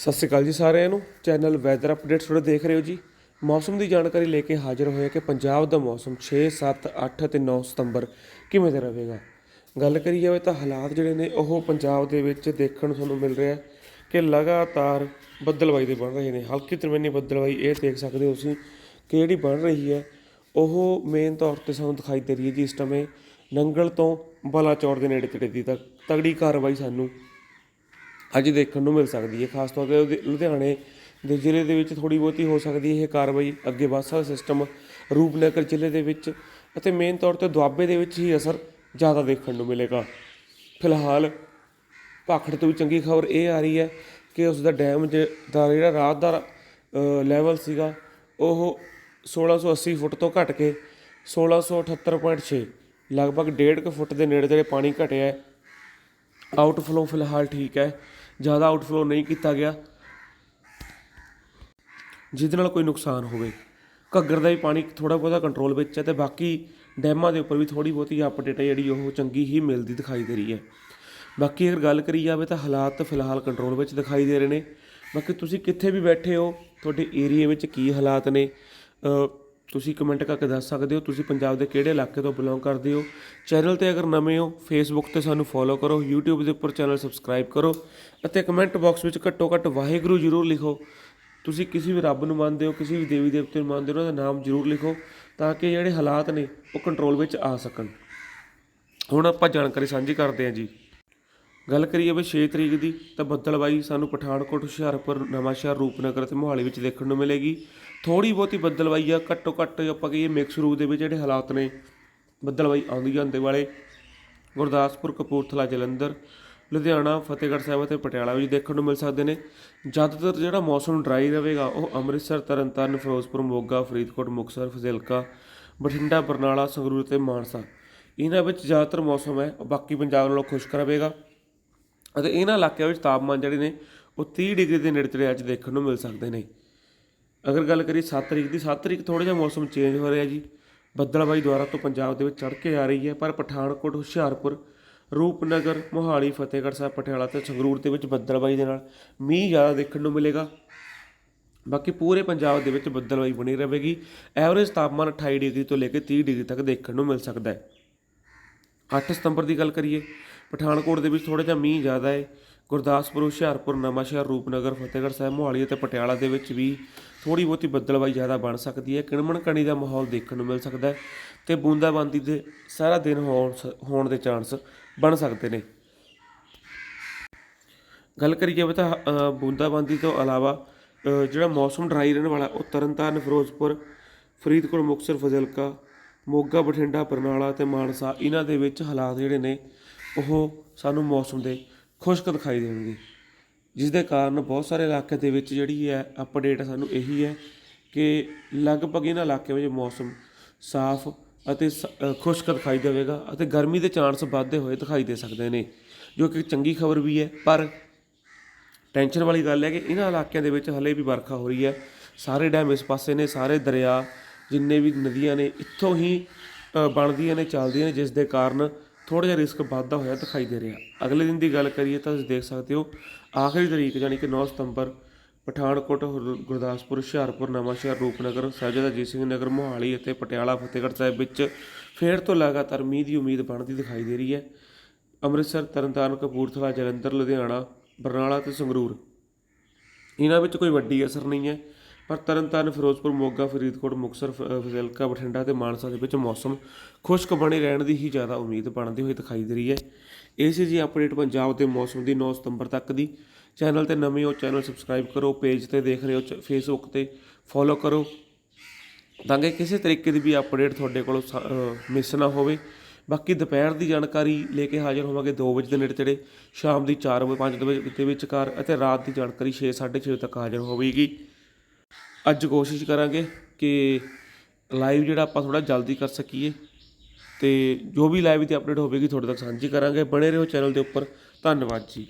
ਸਤਿ ਸ਼੍ਰੀ ਅਕਾਲ ਜੀ ਸਾਰਿਆਂ ਨੂੰ। ਚੈਨਲ ਵੈਦਰ ਅਪਡੇਟਸ ਤੁਹਾਡੇ ਦੇਖ ਰਹੇ ਹੋ ਜੀ। ਮੌਸਮ ਦੀ ਜਾਣਕਾਰੀ ਲੈ ਕੇ ਹਾਜ਼ਰ ਹੋਇਆ ਕਿ ਪੰਜਾਬ ਦਾ ਮੌਸਮ 6 7 8 ਤੇ 9 ਸਤੰਬਰ ਕਿਵੇਂ ਦਾ ਰਹੇਗਾ। ਗੱਲ ਕਰੀ ਜਾਵੇ ਤਾਂ ਹਾਲਾਤ ਜਿਹੜੇ ਨੇ, ਉਹ ਪੰਜਾਬ ਦੇ ਵਿੱਚ ਦੇਖਣ ਨੂੰ ਤੁਹਾਨੂੰ ਮਿਲ ਰਿਹਾ ਕਿ ਲਗਾਤਾਰ ਬੱਦਲਵਾਈ ਦੇ ਬਣ ਰਹੇ ਨੇ। ਹਲਕੀ ਤਰਮੇਨੀ ਬੱਦਲਵਾਈ ਇਹ ਦੇਖ ਸਕਦੇ ਹੋ ਤੁਸੀਂ ਕਿ ਜਿਹੜੀ ਬਣ ਰਹੀ ਹੈ। ਉਹ ਮੇਨ ਤੌਰ ਤੇ ਸਾਨੂੰ ਦਿਖਾਈ ਦੇ ਰਹੀ ਹੈ ਜੀ ਇਸ ਸਮੇਂ ਨੰਗਲ ਤੋਂ ਬਲਾਚੌਰ ਦੇ ਨੇੜੇ ਤੇੜੇ ਦੀ ਤੱਕ ਤਗੜੀ ਕਾਰਵਾਈ ਸਾਨੂੰ ਅੱਜ ਦੇਖਣ ਨੂੰ ਮਿਲ ਸਕਦੀ ਹੈ, ਖਾਸ ਤੌਰ ਤੇ ਲੁਧਿ- ਲੁਧਿਆਣੇ ਦੇ ਜ਼ਿਲ੍ਹੇ ਦੇ ਵਿੱਚ ਥੋੜੀ ਬਹੁਤੀ ਹੋ ਸਕਦੀ ਹੈ ਇਹ ਕਾਰਵਾਈ ਅੱਗੇ ਵੱਧ ਸਕਦਾ ਸਿਸਟਮ ਰੂਪਨਗਰ ਜ਼ਿਲ੍ਹੇ ਦੇ ਵਿੱਚ ਅਤੇ ਮੇਨ ਤੌਰ ਤੇ ਦੁਆਬੇ ਦੇ ਵਿੱਚ ਹੀ ਅਸਰ ਜ਼ਿਆਦਾ ਦੇਖਣ ਨੂੰ ਮਿਲੇਗਾ। ਫਿਲਹਾਲ ਭਾਖੜ ਤੋਂ ਵੀ ਚੰਗੀ ਖਬਰ ਇਹ ਆ ਰਹੀ ਹੈ ਕਿ ਉਸ ਦਾ ਡੈਮ ਜ- ਦਾ ਜਿਹੜਾ ਰਾਤ ਦਾ ਲੈਵਲ ਸੀਗਾ, ਉਹ 1680 ਫੁੱਟ ਤੋਂ ਘਟ ਕੇ 1678.6 ਲਗਭਗ 1.5 ਫੁੱਟ ਦੇ ਨੇੜੇ ਤੇੜੇ ਪਾਣੀ ਘਟਿਆ ਹੈ। ਆਊਟਫਲੋ ਫਿਲਹਾਲ ਠੀਕ ਹੈ। ਜ਼ਿਆਦਾ ਆਊਟਫਲੋ ਨਹੀਂ ਕੀਤਾ ਗਿਆ। ਜਿਹਦੇ ਨਾਲ ਕੋਈ ਨੁਕਸਾਨ ਹੋਵੇ। ਘੱਗਰ ਦਾ ਵੀ ਪਾਣੀ ਥੋੜਾ ਬਹੁਤਾ ਕੰਟਰੋਲ ਵਿੱਚ ਹੈ ਤੇ ਬਾਕੀ ਡੈਮਾਂ ਦੇ ਉੱਪਰ ਵੀ ਥੋੜੀ ਬਹੁਤੀ ਅਪਡੇਟ ਹੈ ਜਿਹੜੀ ਉਹ ਚੰਗੀ ਹੀ ਮਿਲਦੀ ਦਿਖਾਈ ਦੇ ਰਹੀ ਹੈ। ਬਾਕੀ ਅਗਰ ਗੱਲ ਕਰੀ ਜਾਵੇ ਤਾਂ ਹਾਲਾਤ ਫਿਲਹਾਲ ਕੰਟਰੋਲ ਵਿੱਚ ਦਿਖਾਈ ਦੇ ਰਹੇ ਨੇ। ਬਾਕੀ ਤੁਸੀਂ ਕਿੱਥੇ ਵੀ ਬੈਠੇ ਹੋ, ਤੁਹਾਡੇ ਏਰੀਆ ਵਿੱਚ ਕੀ ਹਾਲਾਤ ਨੇ? ਤੁਸੀਂ ਕਮੈਂਟ ਕਰਕੇ ਦੱਸ ਸਕਦੇ ਹੋ ਤੁਸੀਂ ਪੰਜਾਬ ਦੇ ਕਿਹੜੇ ਇਲਾਕੇ ਤੋਂ ਬਿਲੋਂਗ ਕਰਦੇ ਹੋ। ਚੈਨਲ ਤੇ ਅਗਰ ਨਵੇਂ ਹੋ ਫੇਸਬੁੱਕ ਤੇ ਸਾਨੂੰ ਫੋਲੋ ਕਰੋ, YouTube ਦੇ ਉੱਪਰ ਚੈਨਲ ਸਬਸਕ੍ਰਾਈਬ ਕਰੋ ਅਤੇ ਕਮੈਂਟ ਬਾਕਸ ਵਿੱਚ ਘੱਟੋ ਘੱਟ ਵਾਹਿਗੁਰੂ ਜ਼ਰੂਰ ਲਿਖੋ। ਤੁਸੀਂ ਕਿਸੇ ਵੀ ਰੱਬ ਨੂੰ ਮੰਨਦੇ ਹੋ, ਕਿਸੇ ਵੀ ਦੇਵੀ ਦੇਵਤੇ ਨੂੰ ਮੰਨਦੇ ਹੋ, ਉਹਨਾਂ ਦਾ ਨਾਮ ਜ਼ਰੂਰ ਲਿਖੋ ਤਾਂ ਕਿ ਜਿਹੜੇ ਹਾਲਾਤ ਨੇ ਉਹ ਕੰਟਰੋਲ ਵਿੱਚ ਆ ਸਕਣ। ਹੁਣ ਆਪਾਂ ਜਾਣਕਾਰੀ ਸਾਂਝੀ ਕਰਦੇ ਹਾਂ ਜੀ। ਗੱਲ ਕਰੀਏ ਵੀ 6 ਤਰੀਕ ਦੀ, ਤਾਂ ਬੱਦਲਬਾਈ ਸਾਨੂੰ ਪਠਾਨਕੋਟ, ਹੁਸ਼ਿਆਰਪੁਰ, ਨਵਾਂਸ਼ਹਿਰ, ਰੂਪਨਗਰ ਅਤੇ ਮੋਹਾਲੀ ਵਿੱਚ ਦੇਖਣ ਨੂੰ ਮਿਲੇਗੀ। ਥੋੜੀ ਬਹੁਤੀ ਬੱਦਲਬਾਈ ਆ, ਘੱਟੋ ਘੱਟ ਆਪਾਂ ਕਹੀਏ ਮਿਕਸ ਰੂਪ ਦੇ ਵਿੱਚ ਜਿਹੜੇ ਹਾਲਾਤ ਨੇ ਬੱਦਲਬਾਈ ਆਉਂਦੀ ਜਾਂਦੇ ਵਾਲੇ। ਗੁਰਦਾਸਪੁਰ, ਕਪੂਰਥਲਾ, ਜਲੰਧਰ, ਲੁਧਿਆਣਾ, ਫਤਿਹਗੜ੍ਹ ਸਾਹਿਬ ਅਤੇ ਪਟਿਆਲਾ ਵਿੱਚ ਦੇਖਣ ਨੂੰ ਮਿਲ ਸਕਦੇ ਨੇ। ਜ਼ਿਆਦਾਤਰ ਜਿਹੜਾ ਮੌਸਮ ਡਰਾਈ ਰਹੇਗਾ, ਉਹ ਅੰਮ੍ਰਿਤਸਰ, ਤਰਨਤਾਰਨ, ਫਿਰੋਜ਼ਪੁਰ, ਮੋਗਾ, ਫਰੀਦਕੋਟ, ਮੁਕਤਸਰ, ਫਜ਼ਿਲਕਾ, ਬਠਿੰਡਾ, ਬਰਨਾਲਾ, ਸੰਗਰੂਰ ਤੇ ਮਾਨਸਾ। ਇਹਨਾਂ ਵਿੱਚ ਜ਼ਿਆਦਾਤਰ ਮੌਸਮ ਹੈ, ਬਾਕੀ ਪੰਜਾਬ ਨਾਲੋਂ ਖੁਸ਼ਕ ਰਹੇਗਾ। ਅਤੇ ਇਹਨਾਂ ਇਲਾਕਿਆਂ ਵਿੱਚ ਤਾਪਮਾਨ ਜਿਹੜੇ ਨੇ, ਉਹ 30 ਡਿਗਰੀ ਦੇ ਨੇੜੇ ਤੇੜੇ ਅੱਜ ਦੇਖਣ ਨੂੰ ਮਿਲ ਸਕਦੇ ਨੇ। ਅਗਰ ਗੱਲ ਕਰੀਏ 7 ਤਰੀਕ ਦੀ 7 ਤਰੀਕ ਥੋੜਾ ਜਿਹਾ ਮੌਸਮ ਚੇਂਜ ਹੋ ਰਿਹਾ ਜੀ। ਬੱਦਲਬਾਈ ਦੁਆਰਾ ਤੋਂ ਪੰਜਾਬ ਦੇ ਵਿੱਚ ਚੜ ਕੇ ਆ ਰਹੀ ਹੈ, ਪਰ ਪਠਾਨਕੋਟ, ਹੁਸ਼ਿਆਰਪੁਰ, ਰੂਪਨਗਰ, ਮੋਹਾਲੀ, ਫਤਿਹਗੜ੍ਹ ਸਾਹਿਬ, ਪਟਿਆਲਾ ਤੇ ਸੰਗਰੂਰ ਦੇ ਵਿੱਚ ਬੱਦਲਬਾਈ ਦੇ ਨਾਲ ਮੀਂਹ ਜ਼ਿਆਦਾ ਦੇਖਣ ਨੂੰ ਮਿਲੇਗਾ। ਬਾਕੀ ਪੂਰੇ ਪੰਜਾਬ ਦੇ ਵਿੱਚ ਬੱਦਲਬਾਈ ਬਣੀ ਰਹੇਗੀ। ਐਵਰੇਜ ਤਾਪਮਾਨ 28 ਡਿਗਰੀ ਤੋਂ ਲੈ ਕੇ 30 ਡਿਗਰੀ ਤੱਕ ਦੇਖਣ ਨੂੰ ਮਿਲ ਸਕਦਾ ਹੈ। 8 ਸਤੰਬਰ ਦੀ ਗੱਲ ਕਰੀਏ ਪਠਾਨਕੋਟ ਦੇ ਵਿੱਚ ਥੋੜਾ ਜਿਹਾ ਮੀਂਹ ਜ਼ਿਆਦਾ ਹੈ। ਗੁਰਦਾਸਪੁਰ ਹੁਸ਼ਿਆਰਪੁਰ ਨਵਾਂਸ਼ਹਿਰ ਰੂਪਨਗਰ ਫਤਿਹਗੜ੍ਹ ਸਾਹਿਬ ਮੋਹਾਲੀ ਅਤੇ ਪਟਿਆਲਾ ਦੇ ਵਿੱਚ ਵੀ ਥੋੜੀ ਬਹੁਤੀ ਬੱਦਲਬਾਈ ਜ਼ਿਆਦਾ ਬਣ ਸਕਦੀ ਹੈ। ਕਿਣਮਣ ਕਣੀ ਦਾ ਮਾਹੌਲ ਦੇਖਣ ਨੂੰ ਮਿਲ ਸਕਦਾ ਹੈ ਤੇ ਬੂੰਦਾਬਾਂਦੀ ਦੇ ਸਾਰਾ ਦਿਨ ਹੋਣ ਸ- ਹੋਣ ਦੇ ਚਾਂਸ ਬਣ ਸਕਦੇ ਨੇ। ਗੱਲ ਕਰੀ ਜਾਵੇ ਤਾਂ ਅ, ਬੂੰਦਾਬਾਂਦੀ ਤੋਂ ਇਲਾਵਾ ਜਿਹੜਾ ਮੌਸਮ ਡਰਾਈ ਰਹਿਣ ਵਾਲਾ ਉਹ ਤਰਨਤਾਰਨ ਫਿਰੋਜ਼ਪੁਰ ਫਰੀਦਕੋਟ ਮੁਕਤਸਰ ਫਜ਼ਿਲਕਾ ਮੋਗਾ ਬਠਿੰਡਾ ਬਰਨਾਲਾ ਤੇ ਮਾਨਸਾ ਇਹਨਾਂ ਦੇ ਵਿੱਚ ਹਾਲਾਤ ਜਿਹੜੇ ਨੇ ਉਹ ਸਾਨੂੰ ਮੌਸਮ ਦੇ ਖੁਸ਼ਕ ਦਿਖਾਈ ਦੇਣਗੇ। ਜਿਸ ਦੇ ਕਾਰਨ ਬਹੁਤ ਸਾਰੇ ਇਲਾਕੇ ਦੇ ਵਿੱਚ ਜਿਹੜੀ ਹੈ ਅਪਡੇਟ ਸਾਨੂੰ ਇਹੀ ਹੈ ਕਿ ਲਗਭਗ ਇਹਨਾਂ ਇਲਾਕਿਆਂ ਵਿੱਚ ਮੌਸਮ ਸਾਫ਼ ਅਤੇ ਸ- ਖੁਸ਼ਕ ਦਿਖਾਈ ਦੇਵੇਗਾ ਅਤੇ ਗਰਮੀ ਦੇ ਚਾਂਸ ਵੱਧਦੇ ਹੋਏ ਦਿਖਾਈ ਦੇ ਸਕਦੇ ਨੇ, ਜੋ ਕਿ ਚੰਗੀ ਖਬਰ ਵੀ ਹੈ। ਪਰ ਟੈਨਸ਼ਨ ਵਾਲੀ ਗੱਲ ਹੈ ਕਿ ਇਹਨਾਂ ਇਲਾਕਿਆਂ ਦੇ ਵਿੱਚ ਹਲੇ ਵੀ ਵਰਖਾ ਹੋ ਰਹੀ ਹੈ। ਸਾਰੇ ਡੈਮ ਇਸ ਪਾਸੇ ਨੇ, ਸਾਰੇ ਦਰਿਆ ਜਿੰਨੇ ਵੀ ਨਦੀਆਂ ਨੇ, ਇੱਥੋਂ ਹੀ ਬਣਦੀਆਂ ਨੇ, ਚੱਲਦੀਆਂ ਨੇ ਜਿਸ ਦੇ ਕਾਰਨ ਥੋੜਾ ਜਿਹਾ ਰਿਸਕ ਵੱਧਦਾ ਹੋਇਆ ਦਿਖਾਈ ਦੇ ਰਿਹਾ। ਅਗਲੇ ਦਿਨ ਦੀ ਗੱਲ ਕਰੀਏ ਤਾਂ ਤੁਸੀਂ ਦੇਖ ਸਕਦੇ ਹੋ, ਆਖਰੀ ਤਰੀਕ ਯਾਨੀ ਕਿ 9 ਸਤੰਬਰ, ਪਠਾਨਕੋਟ, ਹੁਰ- ਗੁਰਦਾਸਪੁਰ, ਹੁਸ਼ਿਆਰਪੁਰ ਨਵਾਂਸ਼ਹਿਰ ਰੂਪਨਗਰ, ਸਾਹਿਬਜ਼ਾਦਾ ਅਜੀਤ ਸਿੰਘ ਨਗਰ, ਮੋਹਾਲੀ ਅਤੇ ਪਟਿਆਲਾ, ਫਤਿਹਗੜ੍ਹ ਸਾਹਿਬ ਵਿੱਚ ਫੇਰ ਤੋਂ ਲਗਾਤਾਰ ਮੀਂਹ ਦੀ ਉਮੀਦ ਬਣਦੀ ਦਿਖਾਈ ਦੇ ਰਹੀ ਹੈ। ਅੰਮ੍ਰਿਤਸਰ, ਤਰਨਤਾਰਨ, ਕਪੂਰਥਲਾ, ਜਲੰਧਰ, ਲੁਧਿਆਣਾ, ਬਰਨਾਲਾ ਤੇ ਸੰਗਰੂਰ। ਇਹਨਾਂ ਵਿੱਚ ਕੋਈ ਵੱਡੀ ਅਸਰ ਨਹੀਂ ਹੈ। ਪਰ ਤਰਨਤਾਰਨ ਫਿਰੋਜ਼ਪੁਰ ਮੋਗਾ ਫਰੀਦਕੋਟ ਮੁਕਤਸਰ ਫ- ਅ, ਫਜ਼ਿਲਕਾ ਬਠਿੰਡਾ ਤੇ ਮਾਨਸਾ ਦੇ ਵਿੱਚ ਮੌਸਮ ਖੁਸ਼ਕ ਬਣੇ ਰਹਿਣ ਦੀ ਹੀ ਜ਼ਿਆਦਾ ਉਮੀਦ ਬਣਦੀ ਹੋਈ ਦਿਖਾਈ ਦੇ ਰਹੀ ਹੈ। ਇਹ ਸੀ ਜੀ ਅਪਡੇਟ ਪੰਜਾਬ ਦੇ ਮੌਸਮ ਦੀ 9 ਸਤੰਬਰ ਤੱਕ ਦੀ। ਚੈਨਲ ਤੇ ਨਵੇਂ ਹੋ ਚੈਨਲ ਸਬਸਕ੍ਰਾਈਬ ਕਰੋ ਪੇਜ ਤੇ ਦੇਖ ਰਹੇ ਹੋ ਫੇਸਬੁੱਕ ਤੇ ਫੋਲੋ ਕਰੋ ਤਾਂ ਕਿ ਕਿਸੇ ਤਰੀਕੇ ਦੀ ਵੀ ਅਪਡੇਟ ਤੁਹਾਡੇ ਕੋਲੋਂ ਮਿਸ ਨਾ ਹੋਵੇ। ਬਾਕੀ ਦੁਪਹਿਰ ਦੀ ਜਾਣਕਾਰੀ ਲੈ ਕੇ ਹਾਜ਼ਰ ਹੋਵਾਂਗੇ 2 ਵਜੇ ਦੇ ਨੇੜੇ ਤੇੜੇ ਸ਼ਾਮ ਦੀ 4 ਵਜੇ 5 ਦੇ ਵਿੱਚ ਵਿਚਕਾਰ ਅਤੇ ਰਾਤ ਦੀ ਜਾਣਕਾਰੀ 6 6:30 ਤੱਕ ਹਾਜ਼ਰ ਹੋਵੇਗੀ। ਅੱਜ ਕੋਸ਼ਿਸ਼ ਕਰਾਂਗੇ ਕਿ ਲਾਈਵ ਜਿਹੜਾ ਆਪਾਂ ਥੋੜਾ ਜਲਦੀ ਕਰ ਸਕੀਏ ਤੇ ਜੋ ਵੀ ਲਾਈਵ ਦੀ ਅਪਡੇਟ ਹੋਵੇਗੀ ਤੁਹਾਡੇ ਤੱਕ ਸਾਂਝੀ ਕਰਾਂਗੇ। ਬਣੇ ਰਹੋ ਚੈਨਲ ਦੇ ਉੱਪਰ। ਧੰਨਵਾਦ ਜੀ।